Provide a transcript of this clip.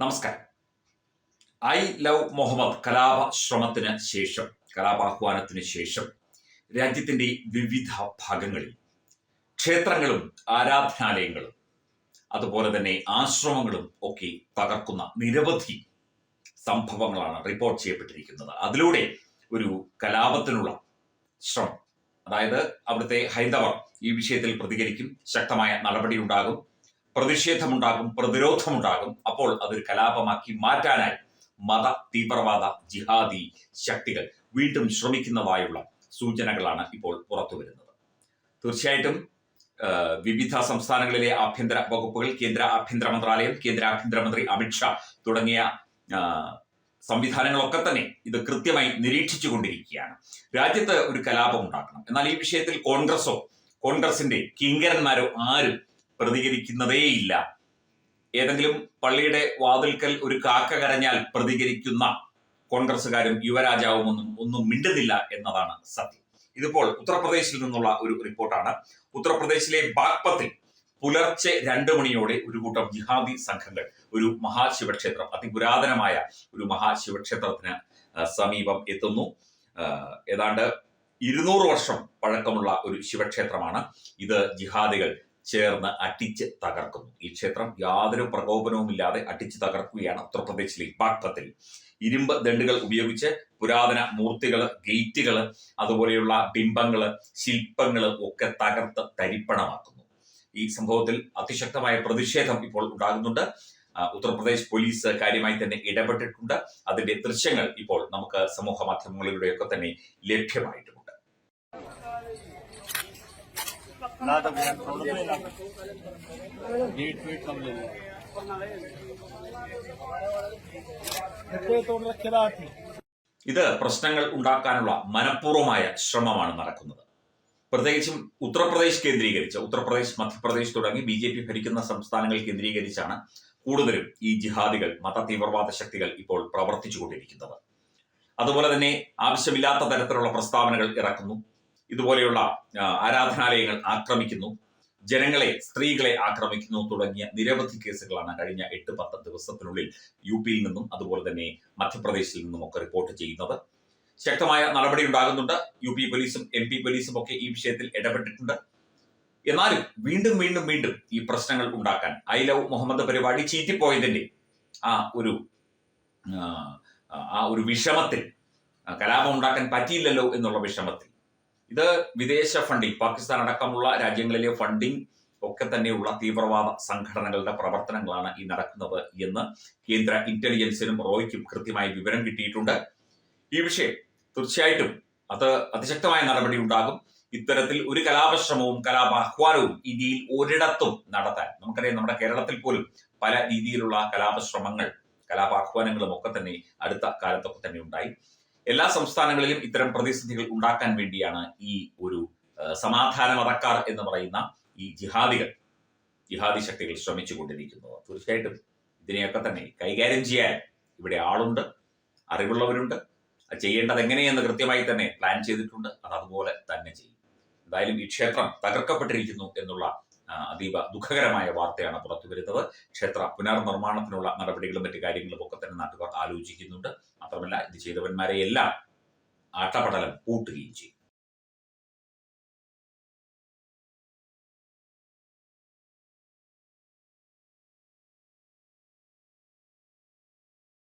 നമസ്കാരം. I love Muhammad കലാപ ശ്രമത്തിന് ശേഷം കലാപാഹ്വാനത്തിന് ശേഷം രാജ്യത്തിന്റെ വിവിധ ഭാഗങ്ങളിൽ ക്ഷേത്രങ്ങളും ആരാധനാലയങ്ങളും അതുപോലെ തന്നെ ആശ്രമങ്ങളും ഒക്കെ തകർക്കുന്ന നിരവധി സംഭവങ്ങളാണ് റിപ്പോർട്ട് ചെയ്യപ്പെട്ടിരിക്കുന്നത്. അതിലൂടെ ഒരു കലാപത്തിനുള്ള ശ്രമം അതായത് അവിടുത്തെ ഹൈന്ദവർ ഈ വിഷയത്തിൽ പ്രതികരിക്കും ശക്തമായ നടപടിയുണ്ടാകും. പ്രതിഷേധമുണ്ടാകും പ്രതിരോധമുണ്ടാകും. അപ്പോൾ അതൊരു കലാപമാക്കി മാറ്റാനായി മത തീവ്രവാദ ജിഹാദി ശക്തികൾ വീണ്ടും ശ്രമിക്കുന്നതായുള്ള സൂചനകളാണ് ഇപ്പോൾ പുറത്തു വരുന്നത്. തീർച്ചയായിട്ടും വിവിധ സംസ്ഥാനങ്ങളിലെ ആഭ്യന്തര വകുപ്പുകൾ കേന്ദ്ര ആഭ്യന്തര മന്ത്രാലയം കേന്ദ്ര ആഭ്യന്തരമന്ത്രി അമിത്ഷാ തുടങ്ങിയ സംവിധാനങ്ങളൊക്കെ തന്നെ ഇത് കൃത്യമായി നിരീക്ഷിച്ചു കൊണ്ടിരിക്കുകയാണ്. രാജ്യത്ത് ഒരു കലാപം ഉണ്ടാക്കണം. എന്നാൽ ഈ വിഷയത്തിൽ കോൺഗ്രസോ കോൺഗ്രസിന്റെ കിങ്കരന്മാരോ ആരും പ്രതികരിക്കുന്നതേയില്ല. ഏതെങ്കിലും പള്ളിയുടെ വാതിൽക്കൽ ഒരു കാക്ക കരഞ്ഞാൽ പ്രതികരിക്കുന്ന കോൺഗ്രസ്സുകാരും യുവരാജാവും ഒന്നും ഒന്നും മിണ്ടുന്നില്ല എന്നതാണ് സത്യം. ഇതിപ്പോൾ ഉത്തർപ്രദേശിൽ നിന്നുള്ള ഒരു റിപ്പോർട്ടാണ്. ഉത്തർപ്രദേശിലെ ബാഗ്പത്തിൽ പുലർച്ചെ രണ്ട് മണിയോടെ ഒരു കൂട്ടം ജിഹാദി സംഘങ്ങൾ ഒരു മഹാശിവക്ഷേത്രം അതിപുരാതനമായ ഒരു മഹാശിവക്ഷേത്രത്തിന് സമീപം എത്തുന്നു. ഏതാണ്ട് ഇരുന്നൂറ് വർഷം പഴക്കമുള്ള ഒരു ശിവക്ഷേത്രമാണ്. ഇത് ജിഹാദികൾ ചേർന്ന് അട്ടിച്ച് തകർക്കുന്നു. ഈ ക്ഷേത്രം യാതൊരു പ്രകോപനവുമില്ലാതെ അട്ടിച്ച് തകർക്കുകയാണ് ഉത്തർപ്രദേശിലെ ബാഗ്പത്തിൽ ഇരുമ്പ് ദണ്ടുകൾ ഉപയോഗിച്ച് പുരാതന മൂർത്തികൾ ഗേറ്റുകൾ അതുപോലെയുള്ള ബിംബങ്ങൾ ശില്പങ്ങൾ ഒക്കെ തകർത്ത് തരിപ്പണമാക്കുന്നു. ഈ സംഭവത്തിൽ അതിശക്തമായ പ്രതിഷേധം ഇപ്പോൾ ഉണ്ടാകുന്നുണ്ട്. ഉത്തർപ്രദേശ് പോലീസ് കാര്യമായി തന്നെ ഇടപെട്ടിട്ടുണ്ട്. അതിന്റെ ദൃശ്യങ്ങൾ ഇപ്പോൾ നമുക്ക് സമൂഹ മാധ്യമങ്ങളിലൂടെയൊക്കെ തന്നെ ലഭ്യമായിട്ടുമുണ്ട് ला दो भैया थोड़ा तो ला गेट वेट कम ले लो कितने तोड़ रखे थी ഇത് പ്രശ്നങ്ങൾ ഉണ്ടാക്കാനുള്ള മനഃപൂർവമായ ശ്രമമാണ് നടക്കുന്നത് പ്രത്യേകിച്ചും ഉത്തർപ്രദേശ് കേന്ദ്രീകരിച്ച് ഉത്തർപ്രദേശ് മധ്യപ്രദേശ് തുടങ്ങി ബി ജെ പി ഭരിക്കുന്ന സംസ്ഥാനങ്ങൾ കേന്ദ്രീകരിച്ചാണ് കൂടുതലും ഈ ജിഹാദികൾ മത തീവ്രവാദ ശക്തികൾ ഇപ്പോൾ പ്രവർത്തിച്ചുകൊണ്ടിരിക്കുന്നത് അതുപോലെ തന്നെ ആവശ്യമില്ലാത്ത തരത്തിലുള്ള പ്രസ്താവനകൾ ഇറക്കുന്നു ഇതുപോലെയുള്ള ആരാധനാലയങ്ങൾ ആക്രമിക്കുന്നു. ജനങ്ങളെ സ്ത്രീകളെ ആക്രമിക്കുന്നു തുടങ്ങിയ നിരവധി കേസുകളാണ് കഴിഞ്ഞ എട്ട് പത്ത് ദിവസത്തിനുള്ളിൽ യു പിയിൽ നിന്നും അതുപോലെ തന്നെ മധ്യപ്രദേശിൽ നിന്നും ഒക്കെ റിപ്പോർട്ട് ചെയ്യുന്നത്. ശക്തമായ നടപടി ഉണ്ടാകുന്നുണ്ട്. യു പി പോലീസും എം പി പോലീസും ഒക്കെ ഈ വിഷയത്തിൽ ഇടപെട്ടിട്ടുണ്ട്. എന്നാലും വീണ്ടും വീണ്ടും വീണ്ടും ഈ പ്രശ്നങ്ങൾ ഉണ്ടാക്കാൻ ഐ ലവ് മുഹമ്മദ് പരിപാടി ചീറ്റിപ്പോയതിന്റെ ആ ഒരു ആ, ഒരു വിഷമത്തിൽ കലാപം ഉണ്ടാക്കാൻ പറ്റിയില്ലല്ലോ എന്നുള്ള വിഷമത്തിൽ ഇത് വിദേശ ഫണ്ടിങ് പാകിസ്ഥാൻ അടക്കമുള്ള രാജ്യങ്ങളിലെ ഫണ്ടിങ് ഒക്കെ തന്നെയുള്ള തീവ്രവാദ സംഘടനകളുടെ പ്രവർത്തനങ്ങളാണ് ഈ നടക്കുന്നത് എന്ന് കേന്ദ്ര ഇന്റലിജൻസിനും റോയ്ക്കും കൃത്യമായി വിവരം കിട്ടിയിട്ടുണ്ട്. ഈ വിഷയം തീർച്ചയായിട്ടും അത് അതിശക്തമായ നടപടി ഉണ്ടാകും. ഇത്തരത്തിൽ ഒരു കലാപശ്രമവും കലാപാഹ്വാനവും ഇന്ത്യയിൽ ഒരിടത്തും നടത്താൻ നമുക്കറിയാം നമ്മുടെ കേരളത്തിൽ പോലും പല രീതിയിലുള്ള കലാപശ്രമങ്ങൾ കലാപാഹ്വാനങ്ങളും ഒക്കെ തന്നെ അടുത്ത കാലത്തൊക്കെ തന്നെ ഉണ്ടായി. എല്ലാ സംസ്ഥാനങ്ങളിലും ഇത്തരം പ്രതിസന്ധികൾ ഉണ്ടാക്കാൻ വേണ്ടിയാണ് ഈ ഒരു സമാധാന മതക്കാർ എന്ന് പറയുന്ന ഈ ജിഹാദികൾ ജിഹാദി ശക്തികൾ ശ്രമിച്ചുകൊണ്ടിരിക്കുന്നത്. തീർച്ചയായിട്ടും ഇതിനെയൊക്കെ തന്നെ കൈകാര്യം ചെയ്യാൻ ഇവിടെ ആളുണ്ട് അറിവുള്ളവരുണ്ട്. ചെയ്യേണ്ടത് എങ്ങനെയെന്ന് കൃത്യമായി തന്നെ പ്ലാൻ ചെയ്തിട്ടുണ്ട്. അത് അതുപോലെ തന്നെ ചെയ്യും. എന്തായാലും ഈ ക്ഷേത്രം തകർക്കപ്പെട്ടിരിക്കുന്നു എന്നുള്ള അതീവ ദുഃഖകരമായ വാർത്തയാണ് പുറത്തു വരുന്നത്. ക്ഷേത്ര പുനർനിർമ്മാണത്തിനുള്ള നടപടികളും മറ്റു കാര്യങ്ങളും ഒക്കെ തന്നെ നാട്ടുകാർ ആലോചിക്കുന്നുണ്ട്. മാത്രമല്ല ഇത് ചെയ്തവന്മാരെ എല്ലാം ആട്ടപടലം കൂട്ടുകയും ചെയ്യും